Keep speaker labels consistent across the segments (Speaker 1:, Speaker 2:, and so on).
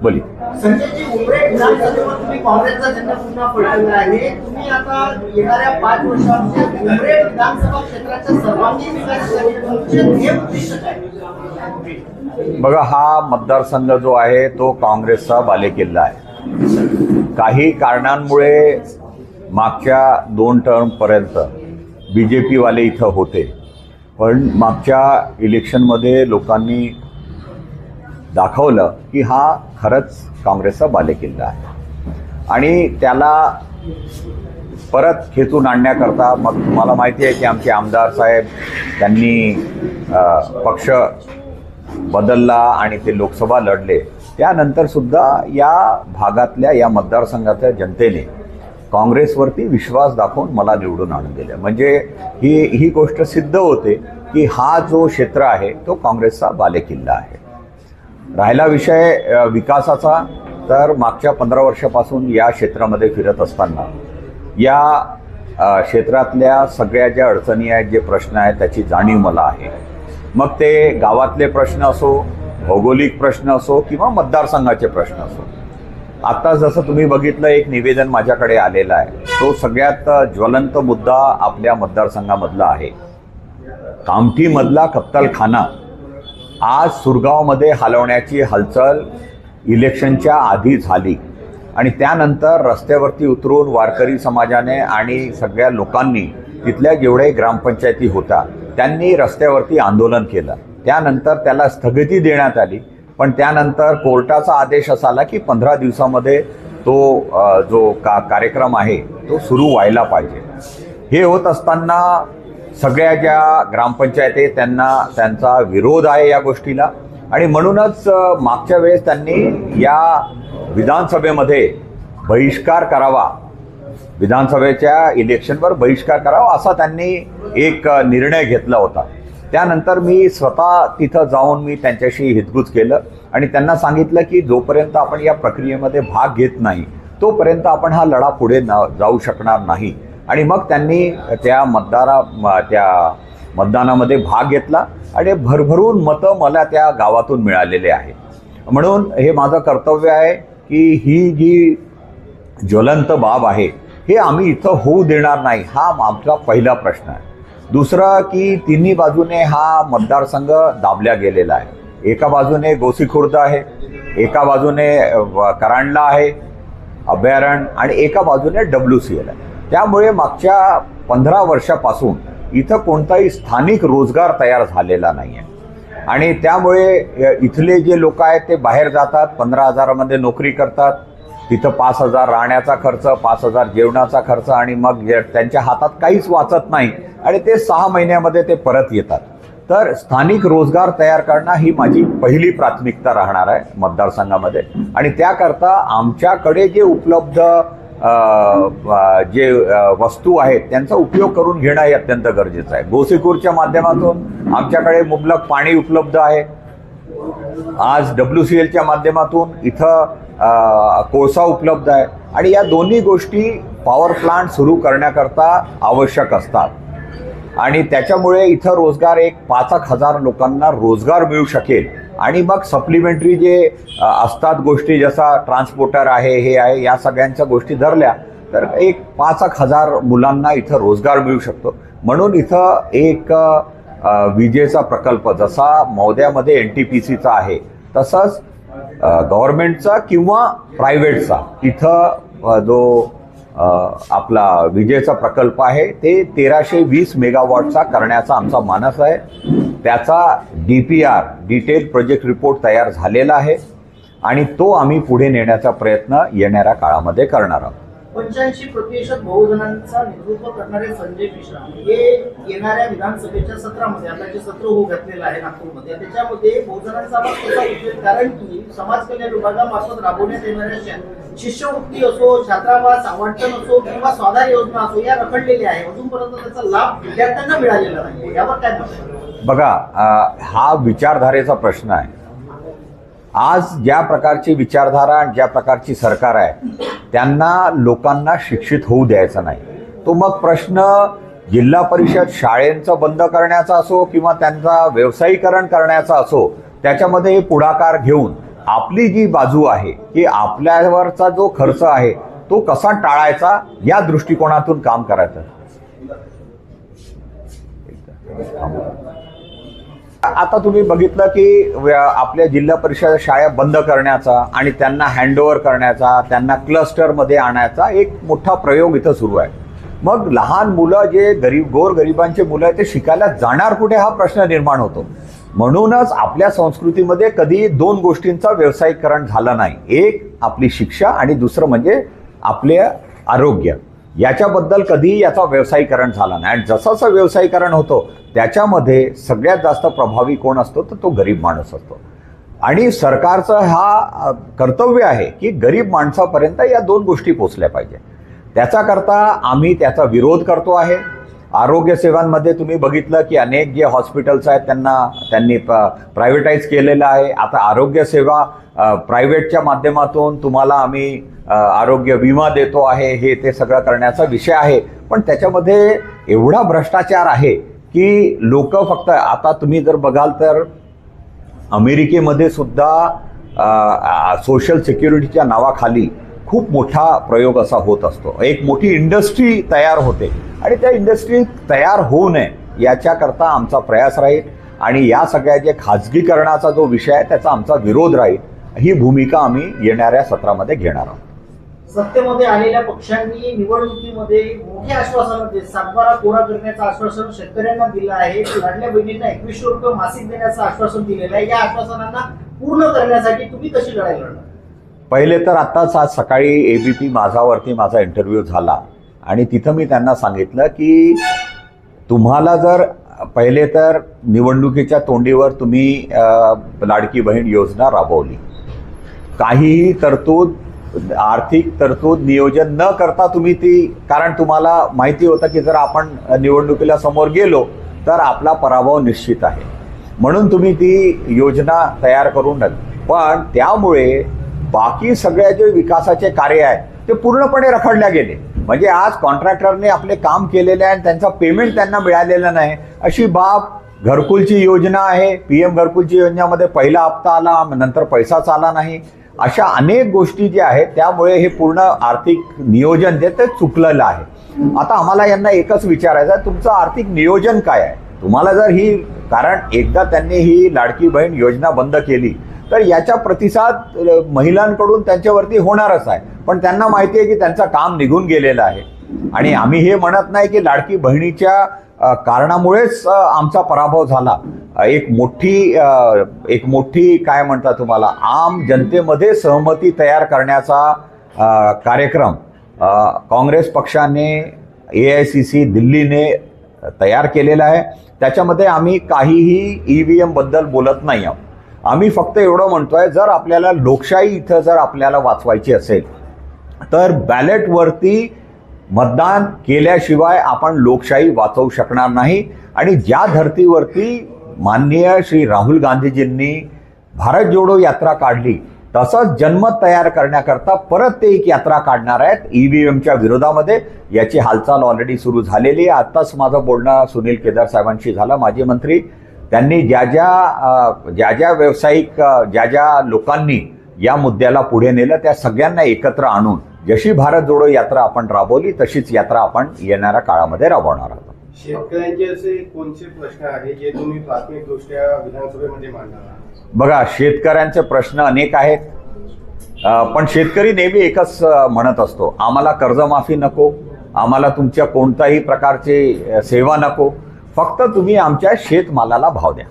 Speaker 1: बोली.
Speaker 2: संजयजी उमरे विधानसभेवर तुम्ही काँग्रेसचा झेंडा पुन्हा फडकवला आहे. तुम्ही आता येणाऱ्या पाच वर्षामध्ये उमरे विधानसभा क्षेत्राच्या सर्वांगीण विकासासाठी तुमचे ध्येय उद्दिष्ट काय?
Speaker 1: बघा हा मतदारसंघ जो आहे तो काँग्रेसचा बालेकिल्ला आहे. काही कारणांमुळे मागच्या दोन टर्मपर्यंत बी जे पीवाले इथं होते. पण मागच्या इलेक्शनमध्ये लोकांनी दाखवलं की हा खरंच काँग्रेसचा बालेकिल्ला आहे. आणि त्याला परत खेचून आणण्याकरता मग तुम्हाला माहिती आहे की आमचे आमदार साहेब त्यांनी पक्ष बदलला आणि ते लोकसभा लढले. त्यानंतरसुद्धा या भागातल्या या मतदारसंघातल्या जनतेने काँग्रेसवरती विश्वास दाखवून मला निवडून आणून दिलं. म्हणजे ही ही गोष्ट सिद्ध होते की हा जो क्षेत्र आहे तो काँग्रेसचा बालेकिल्ला आहे. राहिला विषय विकासाचा तर मागच्या पंधरा वर्षापासून या क्षेत्रामध्ये फिरत असताना या क्षेत्रातल्या सगळ्या ज्या अडचणी आहेत जे प्रश्न आहेत त्याची जाणीव मला आहे. मग ते गावातले प्रश्न असो भौगोलिक प्रश्न असो किंवा मतदारसंघाचे प्रश्न असो. आत्ता जसं तुम्ही बघितलं एक निवेदन माझ्याकडे आलेलं आहे. तो सगळ्यात ज्वलंत मुद्दा आपल्या मतदारसंघामधला आहे. कामठीमधला कत्तलखाना आज सुरगावमध्ये हलवण्याची हालचाल इलेक्शनच्या आधी झाली. आणि त्यानंतर रस्त्यावरती उतरून वारकरी समाजाने आणि सगळ्या लोकांनी तिथल्या जेवढे ग्रामपंचायती होता त्यांनी रस्त्यावरती आंदोलन केलं. त्यानंतर त्याला स्थगिती देण्यात आली. पण त्यानंतर कोर्टाचा आदेश असा आला की पंधरा दिवसामध्ये तो जो का कार्यक्रम आहे तो सुरू व्हायला पाहिजे. हे होत असताना सगळ्या ज्या ग्रामपंचायती त्यांना त्यांचा विरोध आहे या गोष्टीला. आणि म्हणूनच मागच्या वेळेस त्यांनी या विधानसभेमध्ये बहिष्कार करावा विधानसभेच्या इलेक्शनवर बहिष्कार करावा असा त्यांनी एक निर्णय घेतला होता. त्यानंतर मी स्वतः तिथं जाऊन मी त्यांच्याशी हितगुज केलं आणि त्यांना सांगितलं की जोपर्यंत आपण या प्रक्रियेमध्ये भाग घेत नाही तोपर्यंत आपण हा लढा पुढे न- जाऊ शकणार नाही. आणि मग त्यांनी त्या मतदारा म- त्या मतदानामध्ये भाग घेतला आणि भरभरून मतं मला त्या गावातून मिळालेले आहे म्हणून हे माझं कर्तव्य आहे की ही जी ज्वलंत बाब आहे हे आम्ही इथं होऊ देणार नाही हा आमचा पहिला प्रश्न आहे. दुसरं की तिन्ही बाजूने हा मतदारसंघ दाबल्या गेलेला आहे. एका बाजूने गोसीखुर्द आहे एका बाजूने करांडला आहे अभयारण्य आणि एका बाजूने डब्ल्यू सी एल आहे. त्यामुळे मागच्या पंधरा वर्षापासून इथं कोणताही स्थानिक रोजगार तयार झालेला नाही आहे आणि त्यामुळे इथले जे लोक आहेत ते बाहेर जातात पंधरा हजारामध्ये नोकरी करतात. तिथं पाच हजार राहण्याचा खर्च पाच हजार जेवणाचा खर्च आणि मग त्यांच्या हातात काहीच वाचत नाही आणि ते सहा महिन्यामध्ये ते परत येतात. तर स्थानिक रोजगार तयार करणं ही माझी पहिली प्राथमिकता राहणार आहे मतदारसंघामध्ये. आणि त्याकरता आमच्याकडे जे उपलब्ध जे वस्तू आहेत त्यांचा उपयोग करून घेणं हे अत्यंत गरजेचं आहे. गोसिकूरच्या माध्यमातून आमच्याकडे मुबलक पाणी उपलब्ध आहे. आज डब्ल्यू सी एलच्या माध्यमातून इथं कोळसा उपलब्ध आहे. आणि या दोन्ही गोष्टी पॉवर प्लांट सुरू करण्याकरता आवश्यक असतात. आणि त्याच्यामुळे इथं रोजगार एक पाच एक हजार लोकांना रोजगार मिळू शकेल. आणि मग सप्लिमेंटरी जे असतात गोष्टी जसा ट्रान्सपोर्टर आहे हे आहे या सगळ्यांच्या गोष्टी धरल्या तर एक पाच एक हजार मुलांना इथं रोजगार मिळू शकतो. म्हणून इथं एक विजेचा प्रकल्प जसा मौद्यामध्ये एन टी पी सीचा आहे तसंच गव्हर्नमेंटचा किंवा प्रायव्हेटचा इथं जो आपला विजेचा प्रकल्प आहे ते तेराशे वीस मेगावॉटचा करण्याचा आमचा मानस आहे. त्याचा D P R detail project report तयार झालेला आहे आणि तो आम्ही पुढे नेण्याचा प्रयत्न येणाऱ्या काळामध्ये करणार आहोत.
Speaker 2: पंच्याऐंशी प्रतिशत बहुजनांचा नेतृत्व करणारे संजय मिश्रा हे येणाऱ्या विधानसभेच्या सत्रामध्ये आता जे सत्र होऊ घातलेलं आहे नागपूरमध्ये त्याच्यामध्ये बहुजनांचा आवाज कसा उठेल कारण की समाज कल्याण विभागामार्फत राबवण्यात येणाऱ्या शिष्यवृत्ती असो छात्रावास आवंटन असो किंवा स्वाधार योजना असो या रखडलेल्या आहे अजूनपर्यंत त्याचा लाभ विद्यार्थ्यांना मिळालेला नाही यावर काय
Speaker 1: बघा हा विचारधारेचा प्रश्न आहे. आज ज्या प्रकारची विचारधारा आणि ज्या प्रकारची सरकार आहे त्यांना लोकांना शिक्षित होऊ द्यायचं नाही. तो मग प्रश्न जिल्हा परिषद शाळेंचं बंद करण्याचा असो किंवा त्यांचा व्यवसायीकरण करण्याचा असो त्याच्यामध्ये पुढाकार घेऊन आपली जी बाजू आहे की आपल्यावरचा जो खर्च आहे तो कसा टाळायचा या दृष्टिकोनातून काम करायचं. आता तुम्ही बघितलं की आपल्या जिल्हा परिषद शाळा बंद करण्याचा आणि त्यांना हँडओव्हर करण्याचा त्यांना क्लस्टरमध्ये आणायचा एक मोठा प्रयोग इथं सुरू आहे. मग लहान मुलं जे गरीब गोर गरिबांचे मुलं आहेत ते शिकायला जाणार कुठे हा प्रश्न निर्माण होतो? म्हणूनच आपल्या संस्कृतीमध्ये कधी दोन गोष्टींचा व्यावसायिकरण झालं नाही. एक आपली शिक्षा आणि दुसरं म्हणजे आपले आरोग्य. याच्याबद्दल कधीही याचा व्यावसायीकरण झाला नाही. आणि जसं जसं व्यावसायीकरण होतो त्याच्यामध्ये सगळ्यात जास्त प्रभावी कोण असतो तर तो गरीब माणूस असतो. आणि सरकारचं हा कर्तव्य आहे की गरीब माणसापर्यंत या दोन गोष्टी पोचल्या पाहिजे. त्याच्याकरता आम्ही त्याचा विरोध करतो आहे. आरोग्य सेवांमध्ये तुम्ही बघितलं की अनेक जे हॉस्पिटल्स आहेत त्यांना त्यांनी प्रायव्हेटाईज केलेलं आहे. आता आरोग्य सेवा प्रायव्हेटच्या माध्यमातून तुम्हाला आम्ही आरोग्य विमा देतो आहे हे ते सगळं करण्याचा विषय आहे. पण त्याच्यामध्ये एवढा भ्रष्टाचार आहे की लोक फक्त आता तुम्ही जर बघाल तर अमेरिकेमध्ये सुद्धा सोशल सिक्युरिटीच्या नावाखाली खूप मोठा प्रयोग असा होत असतो. एक मोठी इंडस्ट्री तयार होते. आणि त्या इंडस्ट्री तयार होऊ नये याच्याकरता आमचा प्रयास राहील. आणि या सगळ्या जे खाजगीकरणाचा जो विषय आहे त्याचा आमचा विरोध राहील. ही भूमिका आम्ही येणाऱ्या सत्रामध्ये घेणार आहोत.
Speaker 2: सत्तेमध्ये आलेल्या पक्षांनी निवडणुकीमध्ये मोठे आश्वासन देत सातबारा कोरा करण्याचं आश्वासन शेतकऱ्यांना दिलं आहे. लाडल्या बहिणींना एकवीसशे रुपये मासिक देण्याचं आश्वासन दिलेलं आहे. या आश्वासनांना पूर्ण करण्यासाठी तुम्ही कशी लढाई लढणार?
Speaker 1: पहिले तर आत्ताच आज सकाळी ए बी पी माझावरती माझा इंटरव्ह्यू झाला. आणि तिथं मी त्यांना सांगितलं की तुम्हाला जर पहिले तर निवडणुकीच्या तोंडीवर तुम्ही लाडकी बहीण योजना राबवली. काहीही तरतूद आर्थिक तरतूद नियोजन न करता तुम्ही ती कारण तुम्हाला माहिती होतं की जर आपण निवडणुकीला समोर गेलो तर आपला पराभव निश्चित आहे. म्हणून तुम्ही ती योजना तयार करून नका. पण त्यामुळे बाकी सगळ्या जे विकासाचे कार्य आहेत ते पूर्णपणे रखडल्या गेले. म्हणजे आज कॉन्ट्रॅक्टरने आपले काम केलेले आहे आणि त्यांचा पेमेंट त्यांना मिळालेलं नाही. अशी बाब घरकुलची योजना आहे. पी एम घरकुलची योजनेमध्ये पहिला हप्ता आला नंतर पैसाच आला नाही. अशा अनेक गोष्टी ज्या आहेत त्यामुळे हे पूर्ण आर्थिक नियोजन जे ते चुकलेलं आहे. आता आम्हाला यांना एकच विचारायचं आहे तुमचं आर्थिक नियोजन काय आहे? तुम्हाला जर ही कारण एकदा त्यांनी ही लाडकी बहीण योजना बंद केली तर याचा प्रतिसाद महिलांकडून त्यांच्यावरती होणारच आहे. पण त्यांना माहिती आहे की त्यांचं काम निघून गेलेलं आहे. आणि आम्ही हे म्हणत नाही की लाडकी बहिणीच्या कारणामुळेच आमचा पराभव झाला. एक मोठी एक मोठी काय म्हणतात तुम्हाला आम जनतेमध्ये सहमती तयार करण्याचा कार्यक्रम काँग्रेस पक्षाने ए आय सी सी दिल्लीने तयार केलेला आहे. त्याच्यामध्ये आम्ही काहीही ई व्ही एमबद्दल बोलत नाही आहोत. आम्ही फक्त एवढं म्हणतोय जर आपल्याला लोकशाही इथं जर आपल्याला वाचवायची असेल तर बॅलेटवरती मतदान केल्याशिवाय आपण लोकशाही वाचवू शकणार नाही. आणि ज्या धर्तीवरती माननीय श्री राहुल गांधीजींनी भारत जोडो यात्रा काढली तसंच जनमत तयार करण्याकरता परत ते एक यात्रा काढणार आहेत ई व्ही एमच्या विरोधामध्ये. याची हालचाल ऑलरेडी सुरू झालेली आहे. आत्ताच माझं बोलणं सुनील केदार साहेबांशी झालं. माजी मंत्री त्यांनी ज्या ज्या ज्या ज्या व्यावसायिक ज्या ज्या लोकांनी या मुद्द्याला पुढे नेलं त्या सगळ्यांना एकत्र आणून जशी भारत जोडो यात्रा आपण राबवली तशीच यात्रा आपण येणाऱ्या काळामध्ये राबवणार आहोत.
Speaker 3: शेतकऱ्यांचे असे कोणते प्रश्न आहे जे तुम्ही प्राथमिकदृष्ट्या विधानसभेमध्ये मांडणार
Speaker 1: बघा शेतकऱ्यांचे प्रश्न अनेक आहेत. पण शेतकरी नेहमी एकच म्हणत असतो आम्हाला कर्जमाफी नको आम्हाला तुमच्या कोणत्याही प्रकारची सेवा नको फक्त तुम्ही आमच्या शेतमालाला भाव द्या.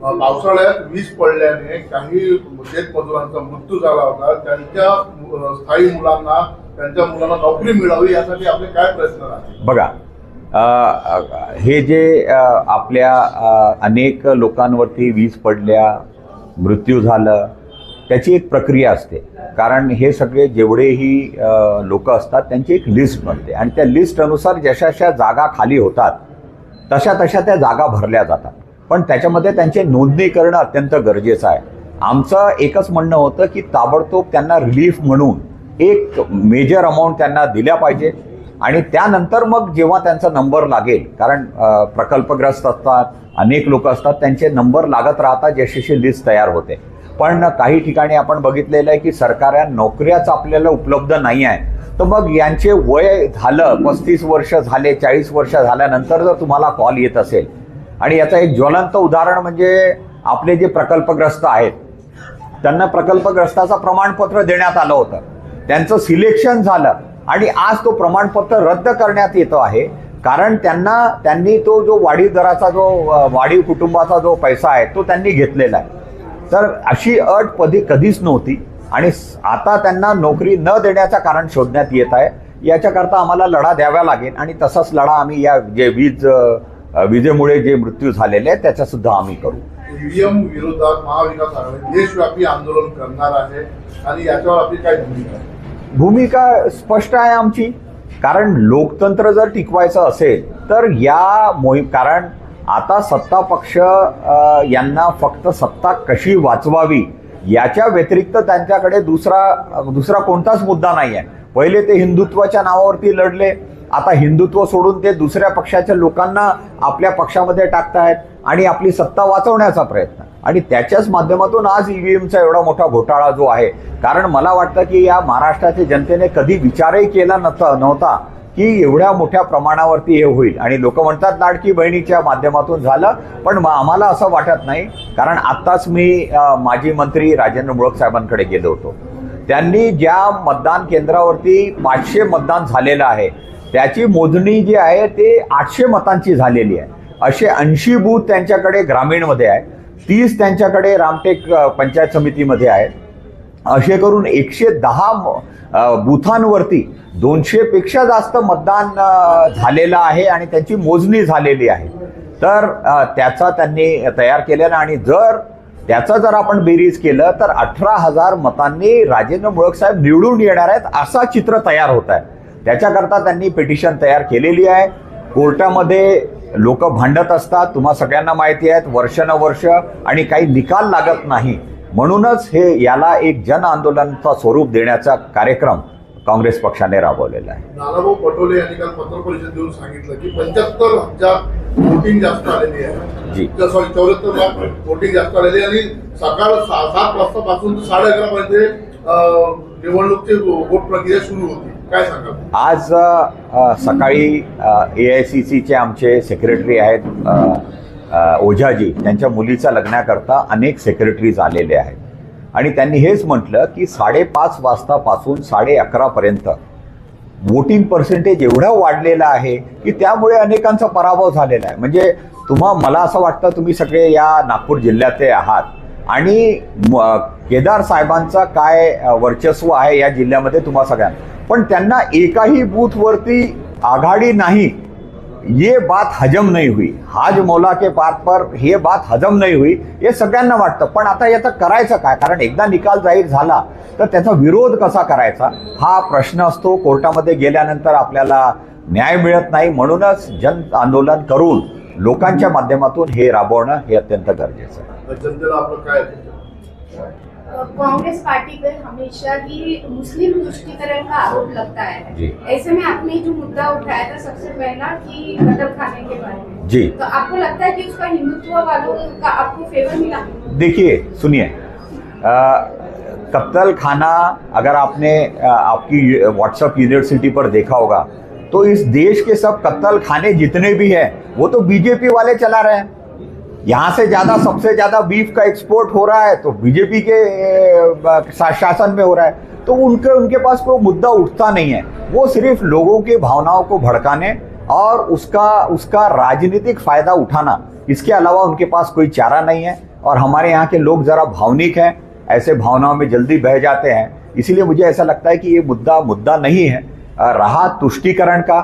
Speaker 4: पावसाळ्यात वीज पडल्याने काही शेतमजुरांचा मृत्यू झाला होता. त्यांच्या स्थायी मुलांना त्यांच्या मुलांना नोकरी मिळावी यासाठी आपले काय प्रयत्न राहतील?
Speaker 1: बघा हे जे आपल्या अनेक लोकांवरती वीज पडल्या मृत्यू झालं त्याची एक प्रक्रिया असते. कारण हे सगळे जेवढेही लोक असतात त्यांची एक लिस्ट बनते. आणि त्या लिस्ट अनुसार जशाशा जागा खाली होतात तशा तशा त्या जागा भरल्या जातात. पण त्याच्यामध्ये त्यांची नोंदणी करणं अत्यंत गरजेचं आहे. आमचं एकच म्हणणं होतं की ताबडतोब त्यांना रिलीफ म्हणून एक मेजर अमाऊंट त्यांना दिल्या पाहिजे. आणि त्यानंतर मग जेव्हा त्यांचा नंबर लागेल कारण प्रकल्पग्रस्त असतात अनेक लोक असतात त्यांचे नंबर लागत राहतात जशीशी लिस्ट तयार होते. पण काही ठिकाणी आपण बघितलेलं आहे की सरकार नोकऱ्याच आपल्याला उपलब्ध नाही आहे. तर मग यांचे वय झालं पस्तीस वर्ष झाले चाळीस वर्ष झाल्यानंतर जर तुम्हाला कॉल येत असेल. आणि याचं एक ज्वलंत उदाहरण म्हणजे आपले जे प्रकल्पग्रस्त आहेत त्यांना प्रकल्पग्रस्ताचं प्रमाणपत्र देण्यात आलं होतं. त्यांचं सिलेक्शन झालं आणि आज तो प्रमाणपत्र रद्द करण्यात येतो आहे. कारण त्यांना त्यांनी तो जो वाढीव दराचा जो वाढीव कुटुंबाचा जो पैसा आहे तो त्यांनी घेतलेला आहे. तर अशी अट कधी कधीच नव्हती. आणि आता त्यांना नोकरी न देण्याचं कारण शोधण्यात येत आहे. याच्याकरता आम्हाला लढा द्यावा लागेल आणि तसाच लढा आम्ही या जे वीज विजेमुळे जे मृत्यू झालेले आहेत त्याचा सुद्धा आम्ही करू.
Speaker 4: ईव्हीएम विरोधात महाविकास आघाडी देशव्यापी आंदोलन करणार आहे आणि याच्यावर आपली काय भूमिका
Speaker 1: भूमिका स्पष्ट आहे आमची. कारण लोकतंत्र जर टिकवायचं असेल तर या मोहीम कारण आता सत्ता पक्ष यांना फक्त सत्ता कशी वाचवावी याच्या व्यतिरिक्त त्यांच्याकडे दुसरा दुसरा कोणताच मुद्दा नाही आहे पहिले ते हिंदुत्वाच्या नावावरती लढले. आता हिंदुत्व सोडून ते दुसऱ्या पक्षाच्या लोकांना आपल्या पक्षामध्ये टाकतायत आणि आपली सत्ता वाचवण्याचा प्रयत्न. आणि त्याच्याच माध्यमातून आज ईव्हीएमचा एवढा मोठा घोटाळा जो आहे कारण मला वाटतं की या महाराष्ट्राच्या जनतेने कधी विचारही केला नव्हता नव्हता. की एवढ्या मोठ्या प्रमाणावरती हे होईल. आणि लोक म्हणतात लाडकी बहिणीच्या माध्यमातून झालं. पण आम्हाला असं वाटत नाही कारण आत्ताच मी माजी मंत्री राजेंद्र मुळक साहेबांकडे गेलो होतो. त्यांनी ज्या मतदान केंद्रावरती पाचशे मतदान झालेलं आहे त्याची मोजणी जी आहे ते आठशे मतांची झालेली आहे. असे ऐंशी बूथ त्यांच्याकडे ग्रामीणमध्ये आहे तीस त्यांच्याकडे रामटेक पंचायत समितीमध्ये आहेत. असे करून एकशे दहा बुथांवरती दोनशेपेक्षा जास्त मतदान झालेलं आहे आणि त्यांची मोजणी झालेली आहे. तर त्याचा त्यांनी तयार केलेला आणि जर त्याचं जर आपण बेरीज केलं तर अठरा हजार मतांनी राजेंद्र मुळकसाहेब निवडून येणार आहेत असा चित्र तयार होत आहे. त्याच्याकरता त्यांनी पिटिशन तयार केलेली आहे. कोर्टामध्ये लोक भांडत असतात. तुम्हा सगळ्यांना माहिती आहेत वर्षानुवर्ष आणि काही निकाल लागत नाही. म्हणूनच हे याला एक जन आंदोलनाचा स्वरूप देण्याचा कार्यक्रम काँग्रेस पक्षाने राबवलेला आहे.
Speaker 4: नानाभाऊ पटोले यांनी काल पत्रपरिषद देऊन सांगितलं की पंच्याहत्तर हजार वोटिंग जास्त आलेली आहे.
Speaker 1: जी.
Speaker 4: सॉरी चौऱ्याहत्तर लाख वोटिंग जास्त आलेली आणि सकाळ सात वाजतापासून साडे अकरा पर्यंत निवडणूकची वोट प्रक्रिया सुरू होती. काय
Speaker 1: आज सकाळी ए आय सी सीचे आमचे सेक्रेटरी आहेत ओझाजी त्यांच्या मुलीच्या लग्नाकरता अनेक सेक्रेटरीज आलेले आहेत. आणि त्यांनी हेच म्हटलं की साडेपाच वाजतापासून साडे अकरापर्यंत वोटिंग पर्सेंटेज एवढं वाढलेलं आहे की त्यामुळे अनेकांचा पराभव झालेला आहे. म्हणजे तुम्हा मला असं वाटतं तुम्ही सगळे या नागपूर जिल्ह्यातले आहात. आणि म- केदार साहेबांचा काय वर्चस्व आहे या जिल्ह्यामध्ये तुम्हा सगळ्यांना. पण त्यांना एकाही बूथवरती आघाडी नाही. ये बात हजम नाही हुई। हाज मौला के बात पर हे बात हजम नाही हुई। हे सगळ्यांना वाटतं. पण आता याचं करायचं काय? कारण एकदा निकाल जाहीर झाला तर त्याचा विरोध कसा करायचा? हा प्रश्न असतो. कोर्टामध्ये गेल्यानंतर आपल्याला न्याय मिळत नाही. म्हणूनच जन आंदोलन करून लोकांच्या माध्यमातून हे राबवणं हे अत्यंत गरजेचं आहे.
Speaker 4: जनतेला आपलं काय
Speaker 5: कांग्रेस पार्टी पर हमेशा ही मुस्लिम तुष्टिकरण का आरोप लगता है। ऐसे में आपने जो मुद्दा उठाया था सबसे पहला कि कतल खाने के बारे में।
Speaker 1: जी।
Speaker 5: तो आपको लगता है कि उसका हिंदुत्व वालों का आपको फेवर मिला?
Speaker 1: देखिए सुनिए। कत्तल खाना अगर आपने आपकी व्हाट्सएप यूनिवर्सिटी पर देखा होगा तो इस देश के सब कत्तल खाने जितने भी हैं वो तो बीजेपी वाले चला रहे हैं। यहाँ से ज़्यादा, सबसे ज़्यादा बीफ का एक्सपोर्ट हो रहा है तो बीजेपी के शासन में हो रहा है। तो उनके उनके पास कोई मुद्दा उठता नहीं है। वो सिर्फ़ लोगों के भावनाओं को भड़काने और उसका उसका राजनीतिक फ़ायदा उठाना। इसके अलावा उनके पास कोई चारा नहीं है और हमारे यहाँ के लोग जरा भावनिक हैं, ऐसे भावनाओं में जल्दी बह जाते हैं। इसीलिए मुझे ऐसा लगता है कि ये मुद्दा मुद्दा नहीं है। रहा तुष्टीकरण का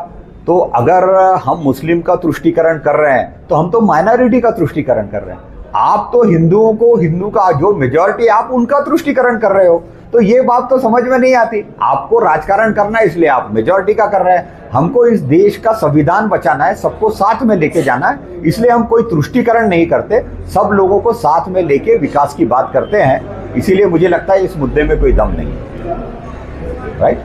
Speaker 1: तो अगर हम मुस्लिम का तुष्टिकरण कर रहे हैं तो हम तो माइनॉरिटी का तुष्टिकरण कर रहे हैं। आप तो हिंदुओं को, हिंदू का जो मेजोरिटी आप उनका तुष्टीकरण कर रहे हो। तो ये बात तो समझ में नहीं आती। आपको राजकारण करना है, इसलिए आप मेजोरिटी का कर रहे हैं। हमको इस देश का संविधान बचाना है, सबको साथ में लेके जाना है। इसलिए हम कोई तुष्टिकरण नहीं करते। सब लोगों को साथ में लेके विकास की बात करते हैं। इसीलिए मुझे लगता है इस मुद्दे में कोई दम नहीं राइट